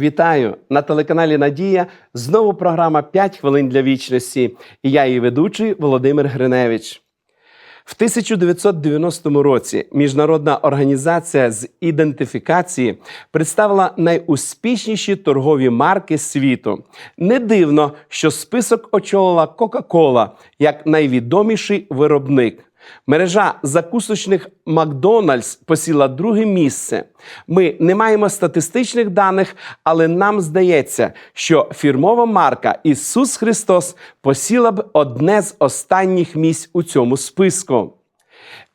Вітаю на телеканалі Надія. Знову програма «5 хвилин для вічності. І я її ведучий Володимир Гриневич. В 1990 році Міжнародна організація з ідентифікації представила найуспішніші торгові марки світу. Не дивно, що список очолила Кока-Кола як найвідоміший виробник. Мережа закусочних Макдональдс посіла друге місце. Ми не маємо статистичних даних, але нам здається, що фірмова марка Ісус Христос посіла б одне з останніх місць у цьому списку.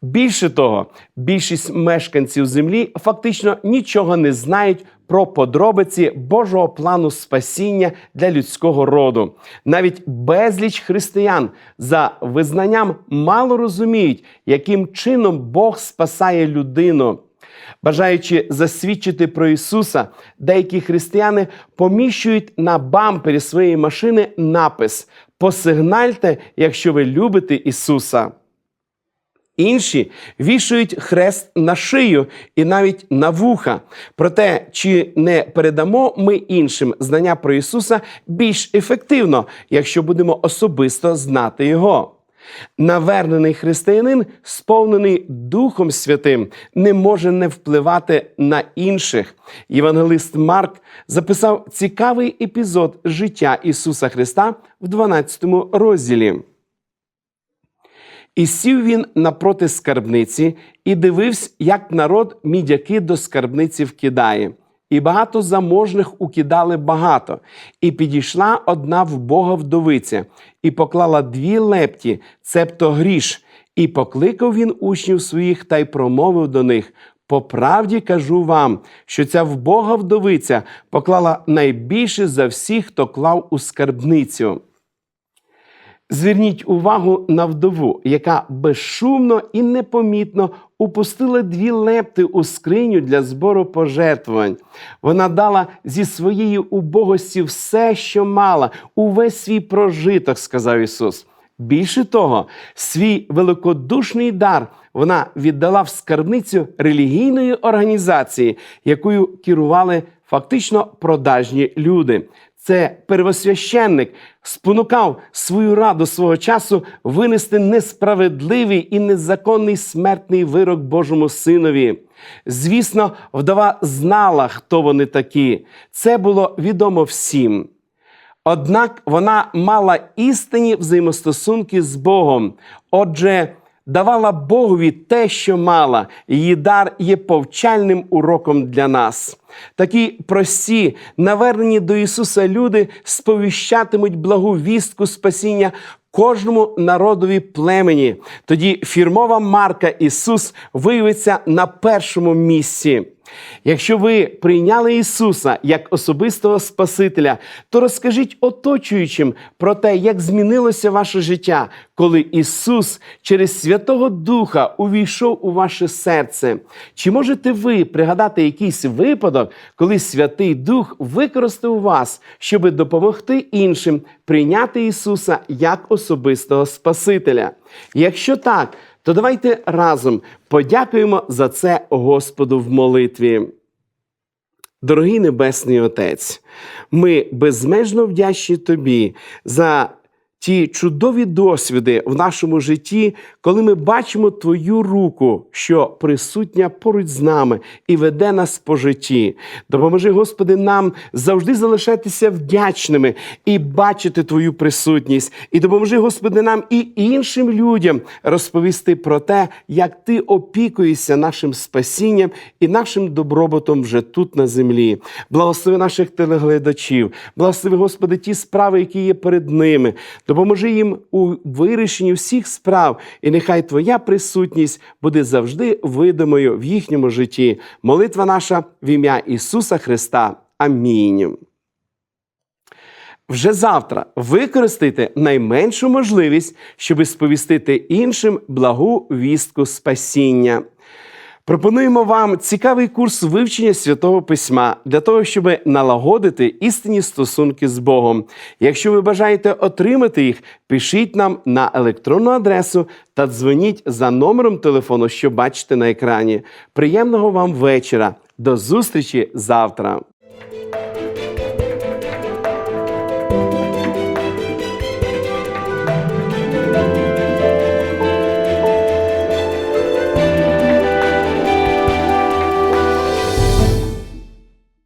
Більше того, більшість мешканців землі фактично нічого не знають про подробиці Божого плану спасіння для людського роду. Навіть безліч християн за визнанням мало розуміють, яким чином Бог спасає людину. Бажаючи засвідчити про Ісуса, деякі християни поміщують на бампері своєї машини напис Посигнальте, якщо ви любите Ісуса. Інші вішають хрест на шию і навіть на вуха. Проте, чи не передамо ми іншим знання про Ісуса більш ефективно, якщо будемо особисто знати Його? Навернений християнин, сповнений Духом Святим, не може не впливати на інших. Євангелист Марк записав цікавий епізод життя Ісуса Христа в 12 розділі. І сів він напроти скарбниці і дивився, як народ мідяки до скарбниці вкидає. І багато заможних укидали багато. І підійшла одна вбога вдовиця, і поклала дві лепті, цебто гріш, і покликав він учнів своїх та й промовив до них: по правді кажу вам, що ця вбога вдовиця поклала найбільше за всіх, хто клав у скарбницю. Зверніть увагу на вдову, яка безшумно і непомітно упустила дві лепти у скриню для збору пожертвувань. Вона дала зі своєї убогості все, що мала, увесь свій прожиток, сказав Ісус. Більше того, свій великодушний дар вона віддала в скарбницю релігійної організації, якою керували фактично продажні люди. Це первосвященник спонукав свою раду свого часу винести несправедливий і незаконний смертний вирок Божому синові. Звісно, вдова знала, хто вони такі. Це було відомо всім. Однак вона мала істинні взаємостосунки з Богом. Отже, давала Богові те, що мала. Її дар є повчальним уроком для нас. Такі прості, навернені до Ісуса люди сповіщатимуть благу вістку спасіння кожному народові племені. Тоді фірмова марка Ісус виявиться на першому місці. Якщо ви прийняли Ісуса як особистого Спасителя, то розкажіть оточуючим про те, як змінилося ваше життя, коли Ісус через Святого Духа увійшов у ваше серце. Чи можете ви пригадати якийсь випадок, коли Святий Дух використав вас, щоб допомогти іншим прийняти Ісуса як особистого Спасителя? Якщо так, то давайте разом подякуємо за це Господу в молитві. Дорогий Небесний Отець, ми безмежно вдячні Тобі за ті чудові досвіди в нашому житті, коли ми бачимо Твою руку, що присутня поруч з нами і веде нас по житті. Допоможи, Господи, нам завжди залишатися вдячними і бачити Твою присутність. І допоможи, Господи, нам і іншим людям розповісти про те, як Ти опікуєшся нашим спасінням і нашим добробутом вже тут на землі. Благослови наших телеглядачів, благослови, Господи, ті справи, які є перед ними. Допоможи їм у вирішенні всіх справ, і нехай Твоя присутність буде завжди видимою в їхньому житті. Молитва наша в ім'я Ісуса Христа. Амінь. Вже завтра використайте найменшу можливість, щоб сповістити іншим благу вістку спасіння. Пропонуємо вам цікавий курс вивчення святого письма для того, щоб налагодити істинні стосунки з Богом. Якщо ви бажаєте отримати їх, пишіть нам на електронну адресу та дзвоніть за номером телефону, що бачите на екрані. Приємного вам вечора. До зустрічі завтра!